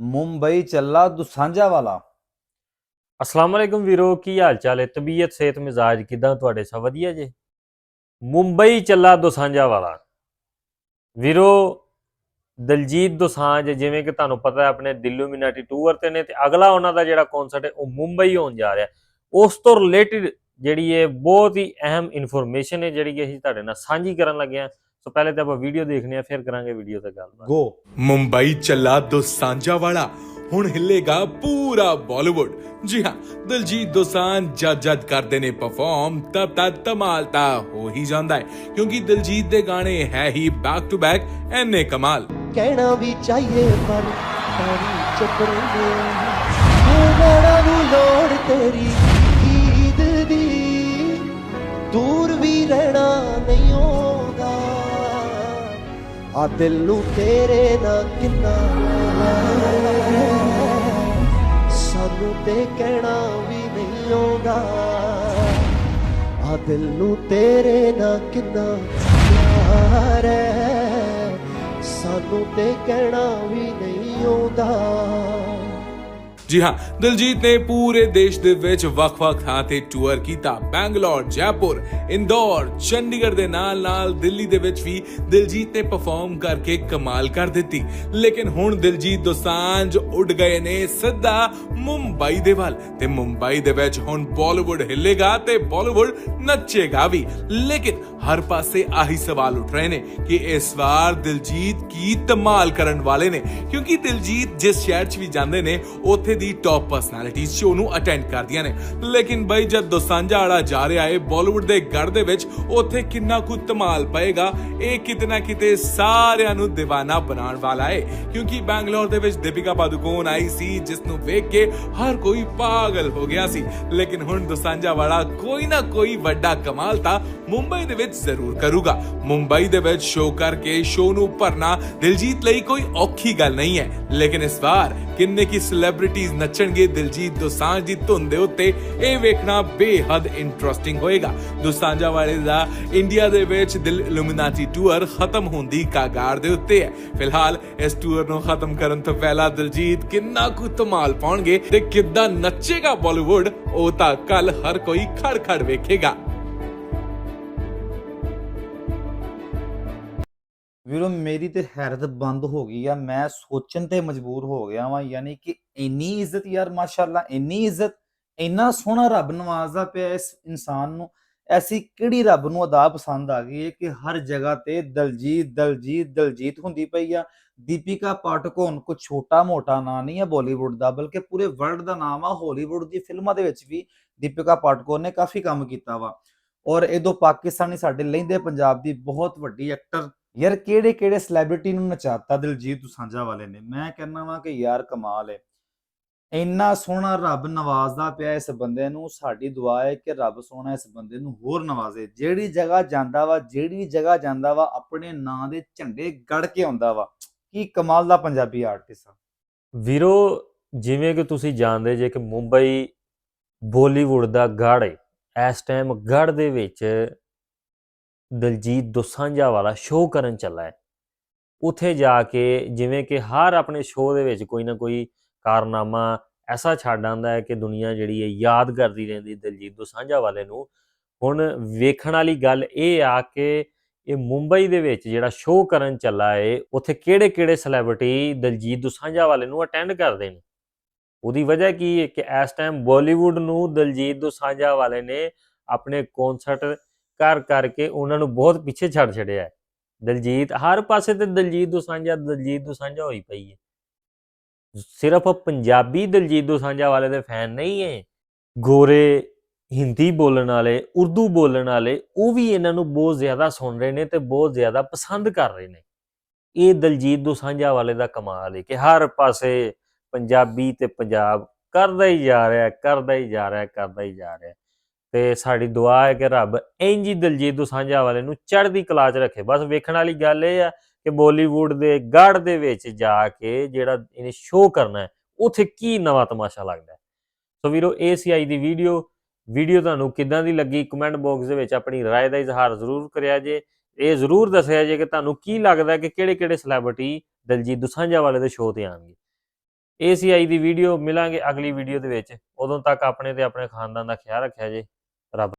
ਮੁੰਬਈ ਚੱਲਾ ਦੁਸਾਂਝਾ ਵਾਲਾ। ਅਸਲਾਮ ਵਾਲੇਕੁਮ ਵੀਰੋ, ਕੀ ਹਾਲ ਚਾਲ ਹੈ? ਤਬੀਅਤ, ਸਿਹਤ, ਮਿਜ਼ਾਜ ਕਿਦਾਂ ਤੁਹਾਡੇ? ਸਭ ਵਧੀਆ ਜੇ? ਮੁੰਬਈ ਚੱਲਾ ਦੋਸਾਂਝਾ ਵਾਲਾ। ਵੀਰੋ, ਦਲਜੀਤ ਦੋਸਾਂਝ, ਜਿਵੇਂ ਕਿ ਤੁਹਾਨੂੰ ਪਤਾ ਹੈ, ਆਪਣੇ ਦਿਲੂਮੀਨਾਟੀ ਟੂਰ ਤੇ ਨੇ ਤੇ ਅਗਲਾ ਉਹਨਾਂ ਦਾ ਜਿਹੜਾ ਕਨਸਰਟ ਹੈ, ਉਹ ਮੁੰਬਈ ਹੋਣ ਜਾ ਰਿਹਾ ਉਸ ਤੋਂ ਰਿਲੇਟਡ ਜਿਹੜੀ ਹੈ ਬਹੁਤ ਹੀ ਅਹਿਮ ਇਨਫੋਰਮੇਸ਼ਨ ਹੈ, ਜਿਹੜੀ ਕਿ ਅਸੀਂ ਤੁਹਾਡੇ ਨਾਲ ਸਾਂਝੀ ਕਰਨ ਲੱਗੇ ਹਾਂ। ਸੋ ਪਹਿਲੇ ਤਾਂ ਆਪਾਂ ਵੀਡੀਓ ਦੇਖਨੇ ਆ ਫਿਰ ਕਰਾਂਗੇ ਵੀਡੀਓ ਤੇ ਗੱਲਬਾਤ। ਗੋ ਮੁੰਬਈ ਚੱਲਾ ਦੋਸਾਂਝਾ ਵਾਲਾ ਹੁਣ ਹਿੱਲੇਗਾ ਪੂਰਾ ਬਾਲੀਵੁੱਡ। ਜੀ ਹਾਂ ਦਿਲਜੀਤ ਦੋਸਾਂਝ ਜਦ ਜਦ ਕਰਦੇ ਨੇ ਪਰਫਾਰਮ ਤਬ ਤਦ ਧਮਾਲ ਤਾਂ ਹੋ ਹੀ ਜਾਂਦਾ ਹੈ ਕਿਉਂਕਿ ਦਿਲਜੀਤ ਦੇ ਗਾਣੇ ਹੈ ਹੀ ਬੈਕ ਟੂ ਬੈਕ ਐਨੇ ਕਮਾਲ। ਕਹਿਣਾ ਵੀ ਚਾਹੀਏ ਪਰ ਪਾਣੀ ਚੱਪੜੇ ਨੇ ਮੇਰਾ ਨੂੰ ਲੋੜ ਤੇਰੀ ਆ ਦਿਲ ਨੂੰ ਤੇਰੇ ਨਾਲ ਕਿੰਨਾ ਸਾਨੂੰ ਤੇ ਕਹਿਣਾ ਵੀ ਨਹੀਂ ਆਉਂਦਾ। ਆ ਦਿਲ ਨੂੰ ਤੇਰੇ ਨਾਲ ਕਿੰਨਾ ਪਿਆਰ ਹੈ, ਸਾਨੂੰ ਤੇ ਕਹਿਣਾ ਵੀ ਨਹੀਂ ਆਉਂਦਾ। ਜੀ ਹਾਂ, ਦਿਲਜੀਤ ਨੇ ਪੂਰੇ ਦੇਸ਼ ਦੇ ਵਿੱਚ ਵੱਖ-ਵੱਖ ਥਾਂ ਤੇ ਟੂਰ ਕੀਤਾ। ਬੈਂਗਲੌਰ, ਜੈਪੁਰ, ਇੰਦੌਰ, ਚੰਡੀਗੜ੍ਹ ਦੇ ਨਾਲ-ਨਾਲ ਦਿੱਲੀ ਦੇ ਵਿੱਚ ਵੀ ਦਿਲਜੀਤ ਨੇ ਪਰਫਾਰਮ ਕਰਕੇ ਕਮਾਲ ਕਰ ਦਿੱਤੀ। ਲੇਕਿਨ ਹੁਣ ਦਿਲਜੀਤ ਦੋਸਾਂਝ ਉੱਡ ਗਏ ਨੇ ਸਿੱਧਾ ਮੁੰਬਈ ਦੇ ਵੱਲ। ਤੇ ਮੁੰਬਈ ਦੇ ਵਿੱਚ ਹੁਣ ਬਾਲੀਵੁੱਡ ਹਿੱਲੇਗਾ ਤੇ ਬਾਲੀਵੁੱਡ ਨੱਚੇਗਾ ਵੀ। ਲੇਕਿਨ ਹਰ ਪਾਸੇ ਆਹੀ ਸਵਾਲ ਉੱਠ ਰਹੇ ਨੇ ਕਿ ਇਸ ਵਾਰ ਦਿਲਜੀਤ ਕੀ ਧਮਾਲ ਕਰਨ ਵਾਲੇ ਨੇ? ਕਿਉਂਕਿ ਦਿਲਜੀਤ ਜਿਸ ਸ਼ਹਿਰ 'ਚ ਵੀ ਜਾਂਦੇ ਨੇ, ਉੱਥੇ ਦੀ ਟੌਪ ਪਰਸਨੈਲਿਟੀਜ਼ ਸ਼ੋ ਨੂੰ ਅਟੈਂਡ ਕਰਦੀਆਂ ਨੇ। ਲੇਕਿਨ ਬਈ ਜਦ ਦੋਸਾਂਝਾ ਵਾਲਾ ਜਾ ਰਿਹਾ ਏ ਬਾਲੀਵੁੱਡ ਦੇ ਗੜ ਦੇ ਵਿੱਚ, ਉੱਥੇ ਕਿੰਨਾ ਕੁ ਧਮਾਲ ਪਏਗਾ, ਇਹ ਕਿਤਨਾ ਕਿਤੇ ਸਾਰਿਆਂ ਨੂੰ دیਵਾਨਾ ਬਣਾਉਣ ਵਾਲਾ ਏ। ਕਿਉਂਕਿ ਬੈਂਗਲੌਰ ਦੇ ਵਿੱਚ ਦੀਪਿਕਾ ਪਾਦੂਕੋਨ ਆਈ ਸੀ, ਜਿਸ ਨੂੰ ਵੇਖ ਕੇ ਹਰ ਕੋਈ ਪਾਗਲ ਹੋ ਗਿਆ ਸੀ। ਲੇਕਿਨ ਹੁਣ ਦੋਸਾਂਝਾ ਵਾਲਾ ਕੋਈ ਨਾ ਕੋਈ ਵੱਡਾ ਕਮਾਲ ਤਾਂ ਮੁੰਬਈ ਦੇ ਵਿੱਚ ਜ਼ਰੂਰ ਕਰੂਗਾ। ਮੁੰਬਈ ਦੇ ਵਿੱਚ ਸ਼ੋਅ ਕਰਕੇ ਸ਼ੋਅ ਨੂੰ ਭਰਨਾ ਦਿਲਜੀਤ ਲਈ ਕੋਈ ਔਖੀ ਗੱਲ ਨਹੀਂ ਹੈ। ਲੇਕਿਨ ਇਸ ਵਾਰ ਕਿੰਨੇ ਕੀ ਸੈਲੀਬ੍ਰਿਟੀਜ਼ ਨੱਚਣਗੇ ਦਿਲਜੀਤ ਦੋਸਾਂਝ ਦੀ ਧੁਨ ਦੇ ਉੱਤੇ, ਇਹ ਵੇਖਣਾ ਬੇਹੱਦ ਇੰਟਰਸਟਿੰਗ ਹੋਏਗਾ। ਦੋਸਾਂਝਾ ਵਾਲੇ ਦਾ ਇੰਡੀਆ ਦੇ ਵਿੱਚ ਦਿਲ ਇਲੂਮੀਨਾਟੀ ਟੂਰ ਖਤਮ ਹੋਣ ਕਾਗਾਰ ਦੇ ਉੱਤੇ ਹੈ। ਫਿਲਹਾਲ ਇਸ ਟੂਰ ਨੂੰ ਖਤਮ ਕਰਨ ਤੋਂ ਪਹਿਲਾਂ ਦਿਲਜੀਤ ਕਿੰਨਾ ਕੁ ਧਮਾਲ ਪਾਉਣਗੇ ਤੇ ਕਿੱਦਾਂ ਨੱਚੇਗਾ ਬਾਲੀਵੁੱਡ ਉਹ ਤਾਂ ਕੱਲ ਹਰ ਕੋਈ ਖੜ ਖੜ ਵੇਖੇਗਾ। ਵੀਰੋ, ਮੇਰੀ ਤੇ ਹੈਰਤ ਬੰਦ ਹੋ ਗਈ ਆ। ਮੈਂ ਸੋਚਣ ਤੇ ਮਜਬੂਰ ਹੋ ਗਿਆ ਵਾਂ, ਯਾਨੀ ਕਿ ਇੰਨੀ ਇੱਜ਼ਤ ਯਾਰ, ਮਾਸ਼ਾਅੱਲਾ, ਇੰਨੀ ਇੱਜ਼ਤ, ਇੰਨਾ ਸੋਹਣਾ ਰੱਬ ਨਵਾਜ਼ਦਾ ਪਿਆ ਇਸ ਇਨਸਾਨ ਨੂੰ। ਐਸੀ ਕਿਹੜੀ ਰੱਬ ਨੂੰ ਅਦਾ ਪਸੰਦ ਆ ਗਈ ਹੈ ਕਿ ਹਰ ਜਗ੍ਹਾ ਤੇ ਦਲਜੀਤ ਦਲਜੀਤ ਦਲਜੀਤ ਹੁੰਦੀ ਪਈ ਆ। ਦੀਪਿਕਾ ਪਾਟਕੋਨ ਕੋ ਛੋਟਾ ਮੋਟਾ ਨਾਂ ਨਹੀਂ ਹੈ ਬਾਲੀਵੁੱਡ ਦਾ, ਬਲਕਿ ਪੂਰੇ ਵਰਲਡ ਦਾ ਨਾਮ ਆ। ਹਾਲੀਵੁੱਡ ਦੀ ਫਿਲਮਾਂ ਦੇ ਵਿੱਚ ਵੀ ਦੀਪਿਕਾ ਪਾਟਕੋਨ ਨੇ ਕਾਫੀ ਕੰਮ ਕੀਤਾ ਵਾ। ਔਰ ਇਹਦੋਂ ਪਾਕਿਸਤਾਨੀ ਸਾਡੇ ਲਹਿੰਦੇ ਪੰਜਾਬ ਦੀ ਬਹੁਤ ਵੱਡੀ ਐਕਟਰ ਯਾਰ ਕਿਹੜੇ ਕਿਹੜੇ ਸੈਲੀਬ੍ਰਿਟੀ ਨੂੰ ਨਚਾਤਾ ਦਿਲਜੀਤ ਦੁਸਾਂਝਾ ਵਾਲੇ ਨੇ? ਮੈਂ ਕਹਿੰਦਾ ਵਾਂ ਕਿ ਯਾਰ ਕਮਾਲ ਹੈ ਇੰਨਾ ਸੋਹਣਾ ਰੱਬ ਨਵਾਜ਼ਦਾ ਪਿਆ ਇਸ ਬੰਦੇ ਨੂੰ, ਸਾਡੀ ਦੁਆ ਹੈ ਕਿ ਰੱਬ ਸੋਹਣਾ ਇਸ ਬੰਦੇ ਨੂੰ ਹੋਰ ਨਵਾਜ਼ੇ। ਜਿਹੜੀ ਜਗ੍ਹਾ ਜਾਂਦਾ ਵਾ, ਜਿਹੜੀ ਜਗ੍ਹਾ ਜਾਂਦਾ ਵਾ, ਆਪਣੇ ਨਾਂ ਦੇ ਝੰਡੇ ਗੜ ਕੇ ਆਉਂਦਾ ਵਾ। ਕੀ ਕਮਾਲ ਦਾ ਪੰਜਾਬੀ ਆਰਟਿਸਟ ਆ। ਵੀਰੋ, ਜਿਵੇਂ ਕਿ ਤੁਸੀਂ ਜਾਣਦੇ ਜੇ ਕਿ ਮੁੰਬਈ, ਬਾਲੀਵੁੱਡ ਦਾ ਗੜ ਹੈ ਇਸ ਟਾਈਮ ਗੜ ਦੇ ਵਿੱਚ ਦਲਜੀਤ ਦੋਸਾਂਝਾ ਵਾਲਾ ਸ਼ੋਅ ਕਰਨ ਚੱਲਾ ਹੈ। ਉੱਥੇ ਜਾ ਕੇ ਜਿਵੇਂ ਕਿ ਹਰ ਆਪਣੇ ਸ਼ੋਅ ਦੇ ਵਿੱਚ ਕੋਈ ਨਾ ਕੋਈ ਕਾਰਨਾਮਾ ਐਸਾ ਛੱਡ ਆਂਦਾ ਹੈ ਕਿ ਦੁਨੀਆ ਜਿਹੜੀ ਹੈ ਯਾਦ ਕਰਦੀ ਰਹਿੰਦੀ ਦਲਜੀਤ ਦੋਸਾਂਝਾ ਵਾਲੇ ਨੂੰ। ਹੁਣ ਵੇਖਣ ਵਾਲੀ ਗੱਲ ਇਹ ਆ ਕਿ ਇਹ ਮੁੰਬਈ ਦੇ ਵਿੱਚ ਜਿਹੜਾ ਸ਼ੋਅ ਕਰਨ ਚੱਲਾ ਏ ਉੱਥੇ ਕਿਹੜੇ-ਕਿਹੜੇ ਸੈਲੀਬ੍ਰਿਟੀ ਦਲਜੀਤ ਦੋਸਾਂਝਾ ਵਾਲੇ ਨੂੰ ਅਟੈਂਡ ਕਰਦੇ ਨੇ? ਉਹਦੀ ਵਜ੍ਹਾ ਕੀ ਹੈ ਕਿ ਇਸ ਟਾਈਮ ਬਾਲੀਵੁੱਡ ਨੂੰ ਦਲਜੀਤ ਦੋਸਾਂਝਾ ਵਾਲੇ ਨੇ ਆਪਣੇ ਕਨਸਰਟ ਕਰ ਕਰਕੇ ਉਹਨਾਂ ਨੂੰ ਬਹੁਤ ਪਿੱਛੇ ਛੱਡ ਛੱਡਿਆ ਹੈ। ਦਲਜੀਤ, ਹਰ ਪਾਸੇ ਤੇ ਦਲਜੀਤ ਦੋਸਾਂਝਾ ਦਲਜੀਤ ਦੋਸਾਂਝਾ ਹੋਈ ਪਈ ਹੈ। ਸਿਰਫ ਪੰਜਾਬੀ ਦਲਜੀਤ ਦੋਸਾਂਝਾ ਵਾਲੇ ਦੇ ਫੈਨ ਨਹੀਂ ਹੈ। ਗੋਰੇ ਹਿੰਦੀ ਬੋਲਣ ਵਾਲੇ, ਉਰਦੂ ਬੋਲਣ ਵਾਲੇ, ਉਹ ਵੀ ਇਹਨਾਂ ਨੂੰ ਬਹੁਤ ਜ਼ਿਆਦਾ ਸੁਣ ਰਹੇ ਨੇ ਤੇ ਬਹੁਤ ਜ਼ਿਆਦਾ ਪਸੰਦ ਕਰ ਰਹੇ ਨੇ। ਇਹ ਦਲਜੀਤ ਦੋਸਾਂਝਾ ਵਾਲੇ ਦਾ ਕਮਾਲ ਹੈ ਕਿ ਹਰ ਪਾਸੇ ਪੰਜਾਬੀ ਤੇ ਪੰਜਾਬ ਕਰਦਾ ਹੀ ਜਾ ਰਿਹਾ, ਕਰਦਾ ਹੀ ਜਾ ਰਿਹਾ, ਕਰਦਾ ਹੀ ਜਾ ਰਿਹਾ। ਤੇ ਸਾਡੀ ਦੁਆ ਹੈ ਕਿ ਰੱਬ ਇੰਜ ਹੀ ਦਲਜੀਤ ਦੋਸਾਂਝਾ ਵਾਲੇ ਨੂੰ ਚੜ੍ਹਦੀ ਕਲਾ 'ਚ ਰੱਖੇ ਬਸ ਵੇਖਣ ਵਾਲੀ ਗੱਲ ਇਹ ਆ ਕਿ ਬਾਲੀਵੁੱਡ ਦੇ ਗੜ ਦੇ ਵਿੱਚ ਜਾ ਕੇ ਜਿਹੜਾ ਇਹਨੇ ਸ਼ੋਅ ਕਰਨਾ ਹੈ ਉਥੇ ਕੀ ਨਵਾਂ ਤਮਾਸ਼ਾ ਲੱਗਦਾ ਹੈ ਸੋ ਵੀਰੋ ਇਹ ਸੀ ਅੱਜ ਦੀ ਵੀਡੀਓ ਵੀਡੀਓ ਤੁਹਾਨੂੰ ਕਿੱਦਾਂ ਦੀ ਲੱਗੀ ਕਮੈਂਟ ਬਾਕਸ ਦੇ ਵਿੱਚ ਆਪਣੀ رائے ਦਾ ਇਜ਼ਹਾਰ ਜ਼ਰੂਰ ਕਰਿਆ ਜੇ ਇਹ ਜ਼ਰੂਰ ਦੱਸਿਆ ਜੇ ਕਿ ਤੁਹਾਨੂੰ ਕੀ ਲੱਗਦਾ ਹੈ ਕਿ ਕਿਹੜੇ-ਕਿਹੜੇ ਸੈਲੀਬ੍ਰਿਟੀ ਦਲਜੀਤ ਦੋਸਾਂਝਾ ਵਾਲੇ ਦੇ ਸ਼ੋਅ ਤੇ ਆਣਗੇ ACI ਦੀ ਵੀਡੀਓ ਮਿਲਾਂਗੇ ਅਗਲੀ ਵੀਡੀਓ ਦੇ ਵਿੱਚ ਉਦੋਂ ਤੱਕ ਆਪਣੇ ਤੇ ਆਪਣੇ ਖਾਨਦਾਨ ਦਾ ਖਿਆਲ ਰੱਖਿਆ ਜੇ